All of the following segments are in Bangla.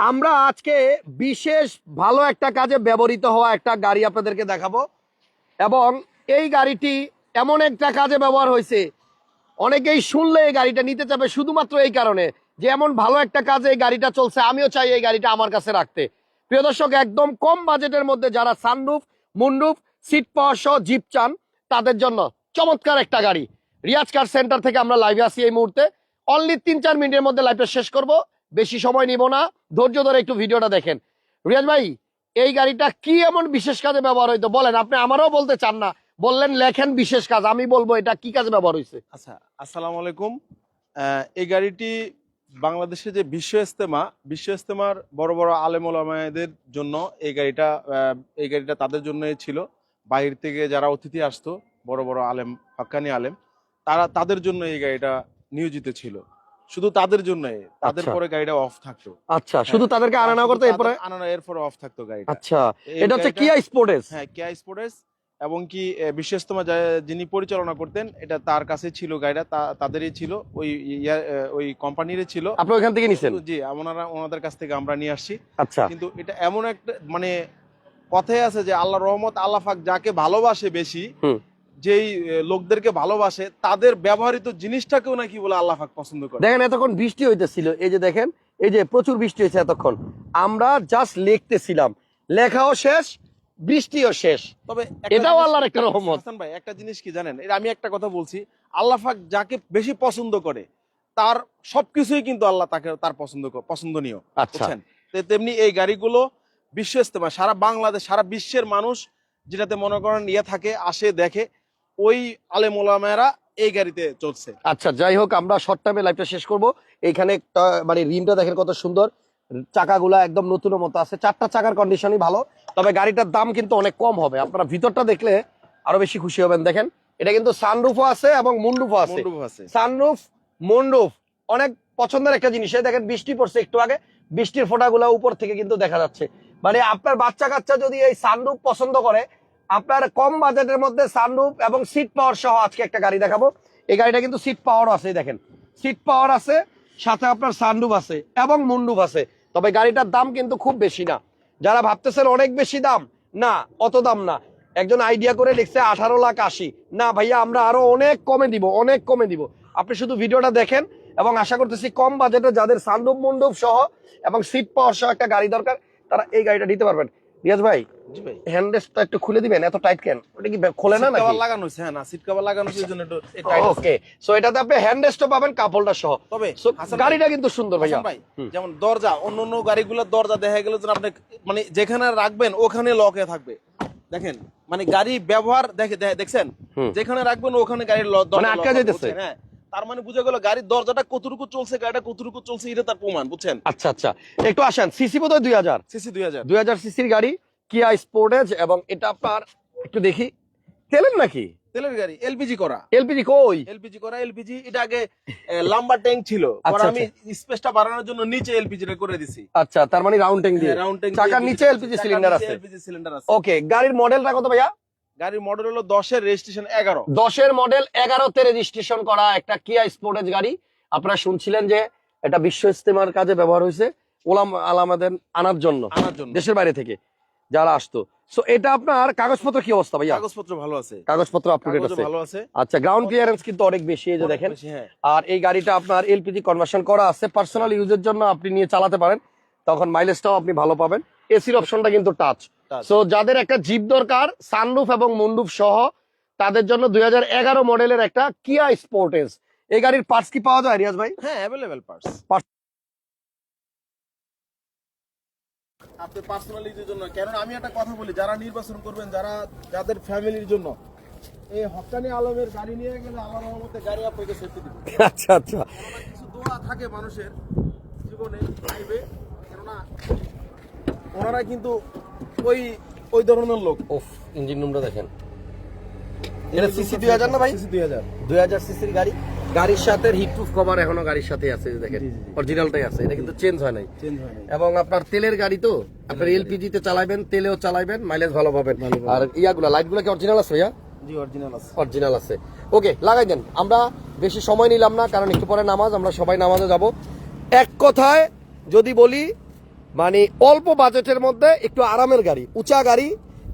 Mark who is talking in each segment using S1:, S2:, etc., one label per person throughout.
S1: আমরা আজকে বিশেষ ভালো একটা কাজে ব্যবহৃত হওয়া একটা গাড়ি আপনাদেরকে দেখাবো। এবং এই গাড়িটি এমন একটা কাজে ব্যবহার হয়েছে, অনেকেই শুনলে এই গাড়িটা নিতে চাবে শুধুমাত্র এই কারণে যে এমন ভালো একটা কাজে এই গাড়িটা চলছে, আমিও চাই এই গাড়িটা আমার কাছে রাখতে। প্রিয় দর্শক, একদম কম বাজেটের মধ্যে যারা সানরুফ মুন্ডুফ সিট পাওয়ার সহ জিপ চান, তাদের জন্য চমৎকার একটা গাড়ি। রিয়াজ কার সেন্টার থেকে আমরা লাইভে আসি এই মুহূর্তে। অনলি তিন চার মিনিটের মধ্যে লাইভটা শেষ করব। বেশি সময় নিব না। ধৈর্য ধরে একটু ভিডিওটা দেখেন। রিয়াজ ভাই, এই গাড়িটা কি এমন বিশেষ কাজে ব্যবহার হইতো? বলেন, আপনি আমারও বলতে চান না। বললেন, লেখেন বিশেষ কাজ, আমি বলব এটা কি কাজে ব্যবহার হয়েছে
S2: আচ্ছা আসসালামু আলাইকুম। এই গাড়িটি বাংলাদেশে যে বিশ্ব ইস্তেমা বিশ্ব ইস্তেমার বড় বড় আলেম ওলামায়েদের জন্য এই গাড়িটা এই গাড়িটা তাদের জন্যই ছিল। বাইরে থেকে যারা অতিথি আসতো, বড় বড় আলেম হক্কানি আলেম, তারা তাদের জন্য এই গাড়িটা নিয়োজিত ছিল। শুধু তাদের জন্যই তাদের
S1: আচ্ছা।
S2: পরে গাড়িটা অফ থাকতো।
S1: আচ্ছা শুধু তাদেরকে আনানো
S2: শুধু
S1: করতে এরপরে?
S2: আনানো এরপরে অফ থাকতো গাড়িটা।
S1: আচ্ছা এটা হচ্ছে কিয়া স্পোর্টেস
S2: হ্যাঁ কেয়া স্পোর্টস এবং কি বিশ্ব যিনি পরিচালনা করতেন এটা তার কাছে ছিল গাড়িটা তাদেরই ছিল ওই ওই কোম্পানিরই ছিল।
S1: আপনি ওইখান থেকে নিছেন?
S2: জি ওনারা ওনাদের কাছ থেকে আমরা নিয়ে আসছি।
S1: আচ্ছা।
S2: কিন্তু এটা এমন একটা মানে কথাই আছে যে আল্লাহ রহমত আল্লাহ পাক যাকে ভালোবাসে বেশি। যেই লোকদেরকে ভালোবাসে তাদের ব্যবহৃত জিনিসটাকেও নাকি বলে আল্লাহ পাক পছন্দ করে।
S1: দেখেন এতক্ষণ বৃষ্টি হইতেছিল। এই যে দেখেন এই যে প্রচুর বৃষ্টি হয়েছে এতক্ষণ। আমরা জাস্ট লিখতেছিলাম। লেখাও শেষ বৃষ্টিও শেষ।
S2: তবে
S1: এটাও আল্লাহর একটা রহমত।
S2: হাসান ভাই একটা জিনিস কি জানেন? এটা আমি একটা কথা বলছি আল্লাহ পাক যাকে বেশি পছন্দ করে তার সবকিছুই কিন্তু আল্লাহ তাকে তার পছন্দ পছন্দনীয়।
S1: আচ্ছা।
S2: তেমনি এই গাড়িগুলো বিশ্ব ইস্তেমা সারা বাংলাদেশ সারা বিশ্বের মানুষ যেটাতে মনে করেন ইয়ে থাকে আসে দেখে ওই আলেম ওলামায়েরা এই গাড়িতে চলছে
S1: আচ্ছা যাই হোক আমরা শর্ট টাইমে লাইভটা শেষ করব। এইখানে মানে রিমটা দেখেন কত সুন্দর। চাকাগুলা একদম নতুনের মতো আছে। চারটা চাকার কন্ডিশনই ভালো তবে গাড়িটার দাম কিন্তু অনেক কম হবে। আপনারা ভিতরটা দেখলে আরও বেশি খুশি হবেন। দেখেন এটা কিন্তু সানরুফও আছে এবং মুন্ডুফও আছে। সানরুফ মুন্ডুফ অনেক পছন্দের একটা জিনিস। এই দেখেন বৃষ্টি পড়ছে একটু আগে। বৃষ্টির ফোঁটাগুলো উপর থেকে কিন্তু দেখা যাচ্ছে। মানে আপনার বাচ্চা কাচ্চা যদি এই সানরুফ পছন্দ করে আপনার কম বাজেটের মধ্যে সানরুফ এবং সিট পাওয়ার সহ আজকে একটা গাড়ি দেখাবো। এই গাড়িটা কিন্তু সিট পাওয়ারও আছে দেখেন। সিট পাওয়ার আছে, সাথে আপনার সানরুফ আছে এবং মুন্ডুফ আছে। তবে গাড়িটার দাম কিন্তু খুব বেশি না। যারা ভাবতেছেন অনেক বেশি দাম, না, অত দাম না। একজন আইডিয়া করে লিখছে আঠারো লাখ আশি। না ভাইয়া, আমরা আরও অনেক কমে দিব, অনেক কমে দিব। আপনি শুধু ভিডিওটা দেখেন এবং আশা করতেছি কম বাজেটে যাদের সানরুফ মন্ডপ সহ এবং সিট পাওয়ার সহ একটা গাড়ি দরকার, তারা এই গাড়িটা নিতে পারবেন। রিয়াজ ভাই
S2: জি
S1: একটু খুলে দিবেন এত টাইট কেন? ওটা কি খোলে না নাকি?
S2: লাগানো হ্যাঁ না সিট কভার লাগানো হয়েছে জন্য একটু এই
S1: ওকে সো এটাতে আপনি হ্যান্ডরেস্টও পাবেন কাপড়টা সহ।
S2: তবে
S1: গাড়িটা কিন্তু সুন্দর ভাইয়া।
S2: ভাই যেমন দরজা অন্য অন্য গাড়িগুলোর দরজা দেখা গেল যে আপনি মানে যেখানে রাখবেন ওখানে লকে থাকবে। দেখেন মানে গাড়ি ব্যবহার দেখে দেখছেন? যেখানে রাখবেন ওখানে গাড়ির ল- দরজা
S1: মানে আটকা যাইতেছে।
S2: হ্যাঁ। তার মানে বুঝে গেল গাড়ির দরজাটা কতটুকু চলছে গাড়িটা কতটুকু চলছে এটা তার প্রমাণ বুঝছেন?
S1: আচ্ছা আচ্ছা। একটু আসেন সিসি বোধ হয় দুই হাজার।
S2: সিসি দুই হাজার।
S1: দুই হাজার সিসির গাড়ি কিয়া স্পোর্টেজ এবং এটা আপনার একটু দেখি তেলের নাকি?
S2: তেলের গাড়ি এলপিজি করা।
S1: এলপিজি কই?
S2: এলপিজি করা এলপিজি এটা আগে লম্বা ট্যাঙ্ক ছিল। পরে
S1: আচ্ছা,
S2: আমি স্পেসটা বাড়ানোর জন্য নিচে এলপিজি টা করে দিছি।
S1: আচ্ছা তার মানে রাউন্ড ট্যাঙ্ক দিয়ে।
S2: রাউন্ড ট্যাঙ্ক
S1: চাকার নিচে LPG cylinder আছে।
S2: এলপিজি সিলিন্ডার আছে।
S1: ওকে গাড়ির মডেলটা কত ভাইয়া?
S2: গাড়ির মডেল হলো দশের রেজিস্ট্রেশন এগারো।
S1: দশের মডেল এগারোতে রেজিস্ট্রেশন করা একটা কিয়া স্পোর্টেজ গাড়ি। আপনারা শুনছিলেন যে এটা বিশ্ব ইস্তেমার কাজে ব্যবহার হয়েছে। ওলাম আলামাদের আনার জন্য
S2: আনার জন্য।
S1: দেশের বাইরে থেকে যারা আসতো। সো এটা আপনার কাগজপত্র কি অবস্থা ভাইয়া?
S2: কাগজপত্র ভালো আছে।
S1: কাগজপত্র আপ টু ডেট
S2: কাগজও
S1: আছে।
S2: ভালো আছে।
S1: আচ্ছা গ্রাউন্ড ক্লিয়ারেন্স কিন্তু অনেক বেশি এই যে দেখেন।
S2: হ্যাঁ।
S1: আর এই গাড়িটা আপনার এলপিজি কনভার্সন করা আছে। পার্সোনাল ইউজের জন্য আপনি নিয়ে চালাতে পারেন। তখন মাইলেজটাও আপনি ভালো পাবেন। এসির অপশনটা কিন্তু টাচ সো যাদের একটা জিপ দরকার সানরুফ এবং মুন্ডুফ সহ তাদের জন্য দু হাজার এগারো মডেলের একটা কিয়া স্পোর্টেজ এই গাড়ির পার্টস কি পাওয়া যায় রিয়াজ ভাই?
S2: হ্যাঁ অ্যাভেলেবেল পার্টস আপনি পার্সোনাল ইউজের জন্য কারণ আমি একটা কথা বলি যারা নির্বাচন করবেন যারা যাদের ফ্যামিলির জন্য এই হকানি আলমের গাড়ি নিয়ে গেলে আমার মতে গাড়ি আপনাকে সেফটি দিবে।
S1: আচ্ছা আচ্ছা।
S2: কিছু দোয়া থাকে মানুষের জীবনে লাইফে কেননা ওনারা কিন্তু ওই ওই ধরনের লোক।
S1: ওফ ইঞ্জিন রুমটা দেখেন। এটা সিসি দুই হাজার না ভাই?
S2: সিসি দুই হাজার।
S1: দুই হাজার সিসির গাড়ি। গাড়ির সাথে হিট প্রুফ কভার এখনও গাড়ির সাথে আছে দেখেন। অরিজিনালটাই আছে এটা কিন্তু চেঞ্জ হয় নাই। এবং আপনার তেলের গাড়ি তো আপনার এলপিজি তে চালাবেন তেলেও চালাবেন মাইলেজ ভালো পাবেন। আর ইয়াগুলা লাইটগুলো কি অরিজিনাল আছে ভাইয়া?
S2: অরিজিনাল আছে।
S1: ওকে লাগাই দেন। আমরা বেশি সময় নিলাম না কারণ একটু পরে নামাজ আমরা সবাই নামাজে যাব। এক কথায় যদি বলি মানে অল্প বাজেটের মধ্যে একটু আরামের গাড়ি উঁচা গাড়ি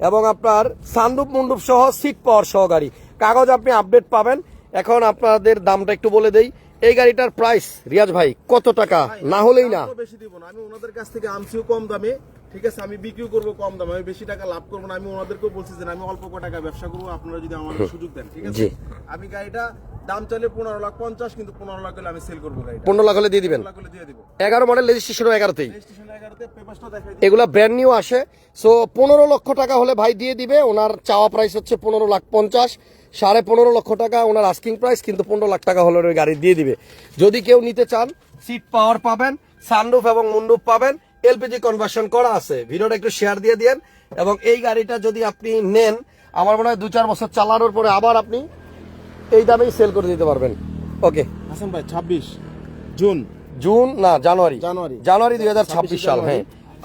S1: এবং আপনার সানরূপ মন্ডপ সহ সিট পাওয়ার সহ গাড়ি। কাগজ আপনি আপডেট পাবেন। এখন আপনাদের দামটা একটু বলে দেই। এই গাড়িটার প্রাইস রিয়াজ ভাই কত টাকা? না হলেই না।
S2: বেশি দিব না। আমি ওনাদের কাছ থেকে আনছিও কম দামে। ঠিক আছে আমি বিক্রিও করব কম দামে। আমি বেশি টাকা লাভ করব না। আমি ওনাদেরকেও বলছি যে আমি অল্প টাকা ব্যবসা করব। আপনারা যদি আমাদের সুযোগ দেন। ঠিক আছে? আমি গাড়িটা দাম চাইলে পনেরো লাখ পঞ্চাশ কিন্তু পনেরো লাখ হলে আমি সেল করব গাড়িটা।
S1: পনেরো লাখ হলে দিয়ে দিবেন?
S2: পনেরো লাখ হলে দিয়ে দিব।
S1: এগারো মডেল রেজিস্ট্রেশনও এগারোতেই। এগুলা ব্র্যান্ড নিউ আসে। সো পনেরো লক্ষ টাকা হলে ভাই দিয়ে দিবে। ওনার চাওয়া প্রাইস হচ্ছে পনেরো লাখ পঞ্চাশ। সাড়ে পনেরো লক্ষ টাকা ওনার আস্কিং প্রাইস কিন্তু পনেরো লাখ টাকা হলে ওই গাড়ি দিয়ে দিবে। যদি কেউ নিতে চান সিট পাওয়ার পাবেন সানরুফ এবং মুন্ডুপ পাবেন এলপিজি কনভার্সন করা আছে। ভিডিওটা একটু শেয়ার দিয়ে দিন এবং এই গাড়িটা যদি আপনি নেন আমার মনে হয় দু চার বছর চালানোর পরে আবার আপনি এই দামেই সেল করে দিতে পারবেন। ওকে
S2: হাসান ভাই ছাব্বিশ। জুন।
S1: জুন না জানুয়ারি।
S2: জানুয়ারি।
S1: জানুয়ারি দুই হাজার ছাব্বিশ সাল হ্যাঁ।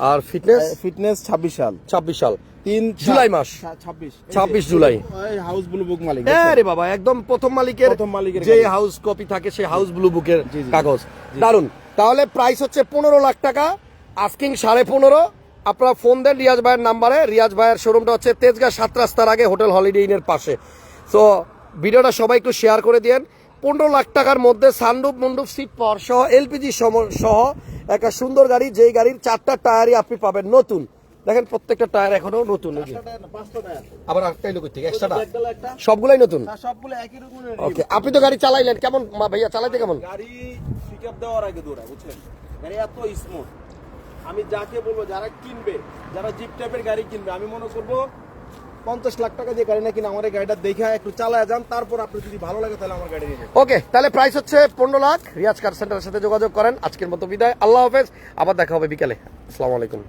S1: আর ফিটনেস
S2: ফিটনেস ছাব্বিশ সাল।
S1: ছাব্বিশ সাল।
S2: তিন
S1: জুলাই মাস।
S2: ছাব্বিশ।
S1: 26 জুলাই।
S2: হাউস ব্লু বুক মালিক
S1: আরে বাবা একদম প্রথম মালিকের
S2: প্রথম মালিকের
S1: যে হাউস কপি থাকে সেই হাউস ব্লু বুকের। কাগজ। দারুণ তাহলে প্রাইস হচ্ছে পনেরো লাখ টাকা আস্কিং সাড়ে পনেরো। আপনারা ফোন দেন রিয়াজ ভাইয়ের নাম্বারে। রিয়াজ ভাইয়ের শোরুমটা হচ্ছে তেজগাঁ সাত রাস্তার আগে হোটেল হলিডে ইনের পাশে। তো ভিডিওটা সবাই একটু শেয়ার করে দিন পনেরো লাখ টাকার মধ্যে সানরুপ মন্ডুপ সিট পাওয়ার সহ এলপিজি সহ একটা সুন্দর গাড়ি যেই গাড়ির চারটা টায়ারই আপনি পাবেন নতুন। দেখেন প্রত্যেকটা টায়ার এখনও নতুন। আবার আটটাই লোক থেকে সবগুলাই নতুন? ওকে আপনি তো গাড়ি চালাইলেন কেমন ভাইয়া চালাইতে কেমন?
S2: গাড়ি পিকআপ দেওয়ার আগে গাড়ি এত স্মুথ আমি যাকে বলব যারা কিনবে যারা জিপ টাইপের গাড়ি কিনবে আমি মনে করব পঞ্চাশ লাখ টাকা দিয়ে গাড়ি না কিনা আমার গাড়িটা দেখে একটু চালায় যান, তারপর আপনি যদি ভালো লাগে তাহলে আমার গাড়ি নিয়ে
S1: ওকে, তাহলে প্রাইস হচ্ছে পনেরো লাখ। রিয়াজ কার সেন্টারের সাথে যোগাযোগ করেন। আজকের মতো বিদায়। আল্লাহ হাফেজ। আবার দেখা হবে বিকালে। আসসালামু আলাইকুম।